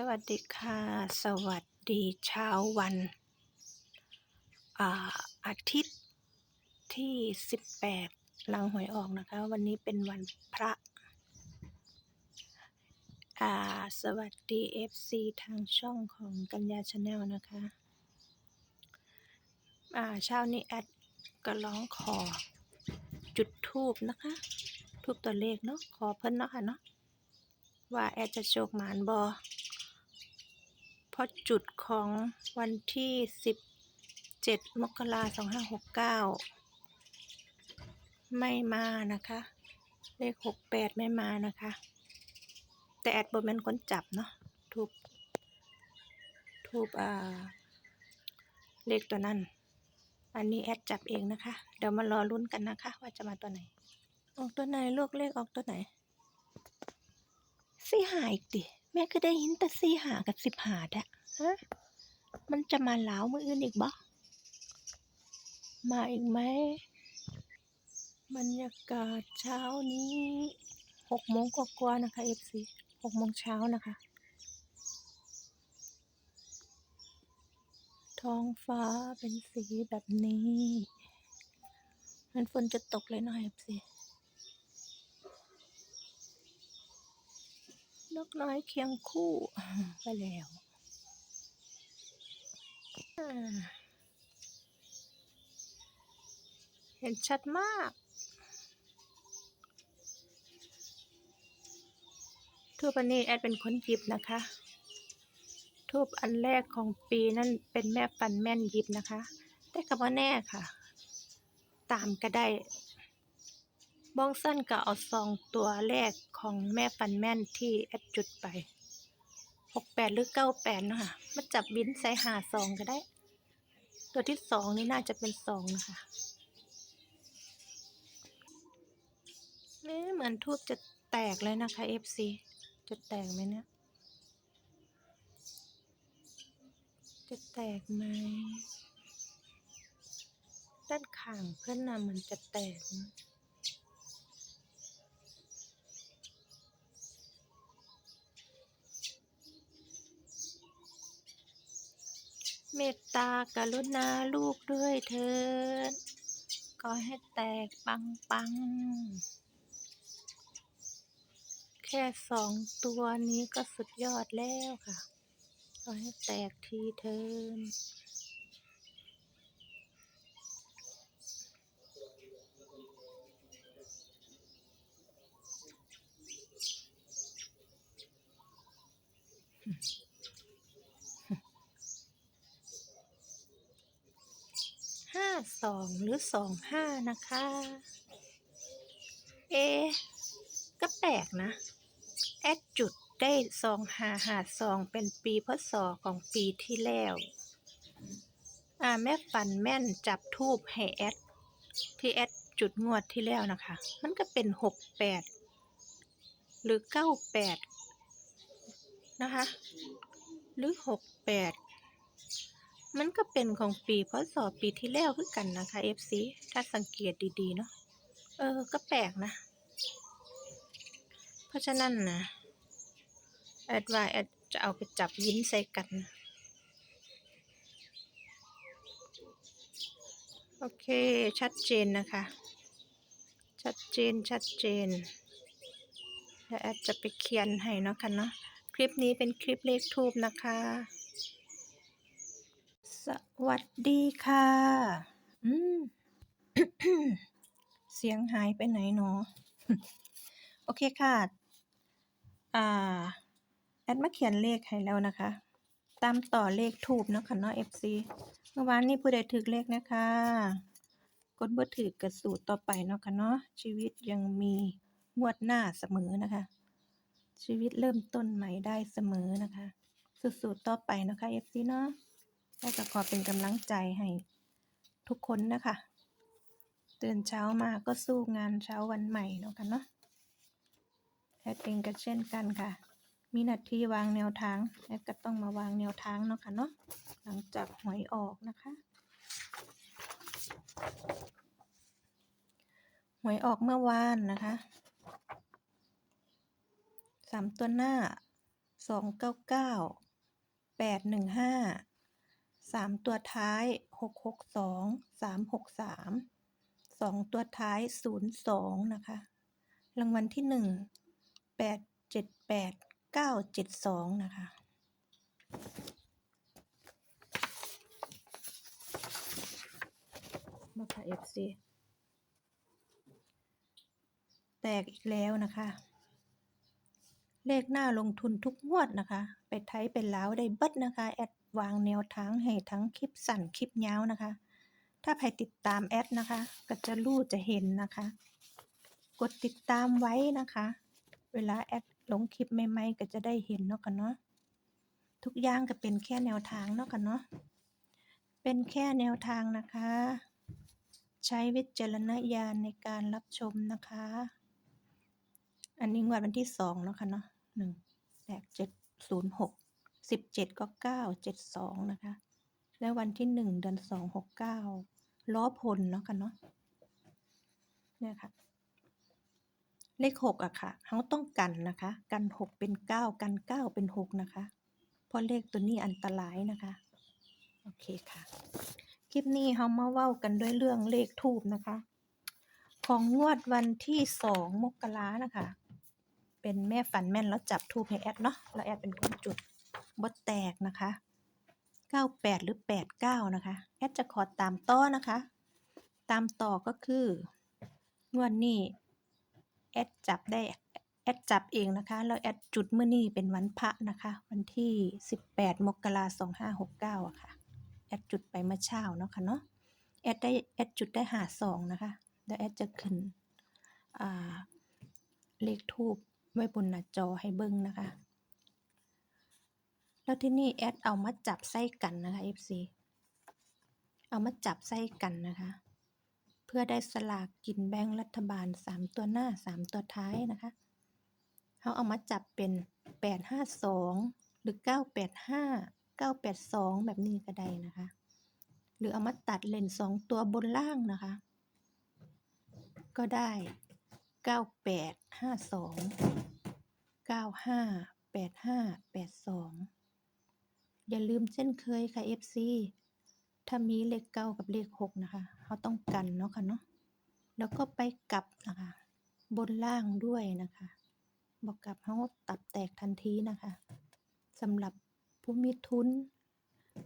สวัสดีค่ะ สวัสดีเช้าวันอาอาทิตย์ที่ 18 หลังหวยออกนะคะ วันนี้เป็นวันพระอ่าสวัสดี FC ทางช่องของกัญญาชาแนลนะคะอ่าเช้านี้แอดก็ร้องขอจุดทูบนะคะทูบตัวเลขเนาะขอเพิ่นเนาะค่ะเนาะว่าแอดจะโชคหมานบอ พราะจุดของวันที่ 17 มกราคม2569 ไม่มานะคะ เลข 68 ไม่มานะคะ แต่แอดบนเป็นคนจับเนาะทูบทูบอ่า เลขตัวนั้น อันนี้แอดจับเองนะคะ เดี๋ยวมารอลุ้นกันนะคะ ว่าจะมาตัวไหน ออกตัวไหนลูกเลขออกตัวไหนสี่หาอีกดิ แม่ก็ได้ยินแต่สี่หากับสิบหาดอะฮะมันจะมาเหลามืออื่นอีกบ่มาอีกไหมบรรยากาศเช้านี้หกโมงกว่าๆนะคะเอฟซีหกโมงเช้านะคะ ท้องฟ้าเป็นสีแบบนี้มันฝนจะตกเลยหน่อยเอฟซี นกน้อยเคียงคู่ไปแล้วเห็นชัดมาก ทูบอันนี้แอดเป็นคนหยิบนะคะ ทูบอันแรกของปีนั่นเป็นแม่ฟันแม่นหยิบนะคะ แต่กับว่าแน่ค่ะ ตามก็ได้ บ้องสั้นก็เอาซองตัวแรกของแม่ฟันแม่นที่แอดจุดไปหกแปดหรือเก้าแปดนะคะมาจับบินใส่หาซองก็ได้ ตัวที่สองนี่น่าจะเป็นสองนะคะเหมือนทูบจะแตกเลยนะคะ FC จะแตกไหมเนี่ย จะแตกไหม ด้านข้างเพื่อนน่ะมันจะแตก เมตตากรุณาลูกด้วยเถิดก็ให้แตกปังปัง แค่สองตัวนี้ก็สุดยอดแล้วค่ะ ก็ให้แตกทีเถินห้าส องหรือสองห้านะคะ เอก็แปลกนะ แอดจุดได้สองหาหาสองเป็นปีพศของปีที่แล้วอ่าแม่ฝันแม่นจับทูบให้แอด ที่แอดจุดงวดที่แล้วนะคะ มันก็เป็นหกแปดหรือเก้าแปดนะคะ หรือหกแปด มันก็เป็นของปีพศปีที่แล้วคือกันนะคะ FC ถ้าสังเกตดีๆเนาะเออ ก็แปลกนะ เพราะฉะนั้นนะแอดว่าแอดจะเอาไปจับยิ้นใส่กัน โอเค ชัดเจนนะคะ ชัดเจนชัดเจนเดี๋ยวแอดจะไปเขียนให้เนาะค่ะเนาะคลิปนี้เป็นคลิปเลขทูบนะคะ สวัสดีค่ะ อืม เสียงหายไปไหนเนาะโอเคค่ะ อ่า แอดมาเขียนเลขให้แล้วนะคะ ตามต่อเลขทูบเนาะค่ะเนาะ FC เมื่อวานนี้ผู้ใดถึกเลขนะคะกดบ่ถือกระสูตรต่อไปเนาะค่ะเนาะ ชีวิตยังมีงวดหน้าเสมอนะคะ ชีวิตเริ่มต้นใหม่ได้เสมอนะคะ สู้ๆต่อไปนะคะ FC เนาะ และจะขอเป็นกำลังใจให้ทุกคนนะคะตื่นเช้ามาก็สู้งานเช้าวันใหม่เนาะค่ะเนาะแอดเองก็เช่นกันค่ะ มีหน้าที่วางแนวทางแอดก็ต้องมาวางแนวทางเนาะค่ะเนาะหลังจากหวยออกนะคะหวยออกเมื่อวานนะคะสามตัวหน้าสองเก้าเก้าแปดหนึ่งห้า สามตัวท้ายหกหกสองสามหกสามสองตัวท้ายศูนย์สองนะคะ รางวัลที่หนึ่งแปดเจ็ดแปดเก้าเจ็ดสองนะคะมาค่ะ FC แตกอีกแล้วนะคะ เลขหน้าลงทุนทุกงวดนะคะ ไปไทยเป็นล้าวได้เบิดนะคะ แอด วางแนวทางให้ทั้งคลิปสั้นคลิปยาวนะคะ ถ้าใครติดตามแอดนะคะ ก็จะรู้จะเห็นนะคะ กดติดตามไว้นะคะ เวลาแอดลงคลิปใหม่ๆก็จะได้เห็นเนาะกันเนาะทุกอย่างก็เป็นแค่แนวทางเนาะกันเนาะเป็นแค่แนวทางนะคะ ใช้วิจารณญาณในการรับชมนะคะ อันนี้งวดวันที่สองเนาะค่ะเนาะหนึ่งแปดเจ็ดศูนย์หก สิบเจ็ดก็เก้าเจ็ดสองนะคะ แล้ววันที่หนึ่งเดือนสองหกเก้าล้อพลเนาะค่ะเนาะเนี่ยค่ะ เลขหกอะค่ะเขาต้องกันนะคะ กันหกเป็นเก้ากันเก้าเป็นหกนะคะ เพราะเลขตัวนี้อันตรายนะคะ โอเคค่ะ คลิปนี้เรามาเว้ากันด้วยเรื่องเลขทูบนะคะ ของงวดวันที่สองมกรานะคะ เป็นแม่ฝันแม่นแล้วจับทูบให้แอดเนาะแล้วแอดเป็นคนจุด บดแตกนะคะ 98 หรือ 89 นะคะ แอดจะขอตามต่อนะคะ ตามต่อก็คืองวดนี้แอดจับได้แอดจับเองนะคะ แล้วแอดจุดเมื่อนี้เป็นวันพระนะคะ วันที่ 18 มกราคม2569อะค่ะ แอดจุดไปเมื่อเช้าเนาะค่ะเนาะ แอดได้แอดจุดได้หาสองนะคะเดี๋ยวแอดจะขึ้นเลขทูบไว้บนหน้าจอให้เบิ่งนะคะ แล้วที่นี่แอดเอามาจับไส้กันนะคะ FC เอามาจับไส้กันนะคะ เพื่อได้สลากกินแบ่งรัฐบาล 3 ตัวหน้า 3 ตัวท้ายนะคะเขาเอามาจับเป็น 852 หรือ 985 982 แบบนี้ก็ได้นะคะ หรือเอามาตัดเลนสองตัวบนล่างนะคะ ก็ได้ 98 52 95 85 82 อย่าลืมเช่นเคยค่ะ FC ถ้ามีเลขเก้ากับเลขหกนะคะเขาต้องกันเนาะค่ะเนาะแล้วก็ไปกลับนะคะ บนล่างด้วยนะคะ บอกกลับเขาตับแตกทันทีนะคะสำหรับผู้มีทุน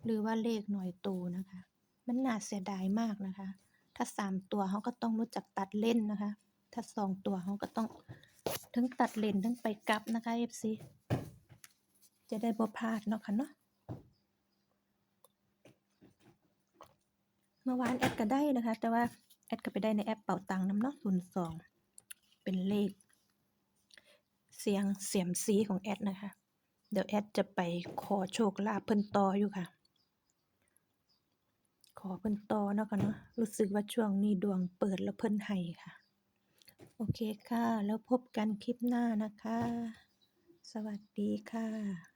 หรือว่าเลขหน่วยโตนะคะ มันน่าเสียดายมากนะคะ ถ้าสามตัวเขาก็ต้องรู้จักตัดเล่นนะคะ ถ้าสองตัวเขาก็ต้องทั้งตัดเลนทั้งไปกลับนะคะ FC จะได้บ่พลาดเนาะค่ะเนาะ เมื่อวานแอดก็ได้นะคะ แต่ว่าแอดก็ไปได้ในแอปเป่าตังน้ำเนาะศูนย์สองเป็นเลข เสียงเสียมซีของแอดนะคะ เดี๋ยวแอดจะไปขอโชคลาภเพิ่นต่ออยู่ค่ะ ขอเพิ่นต่อเนาะค่ะเนาะรู้สึกว่าช่วงนี้ดวงเปิดแล้วเพิ่นให้ค่ะ โอเคค่ะ แล้วพบกันคลิปหน้านะคะ สวัสดีค่ะ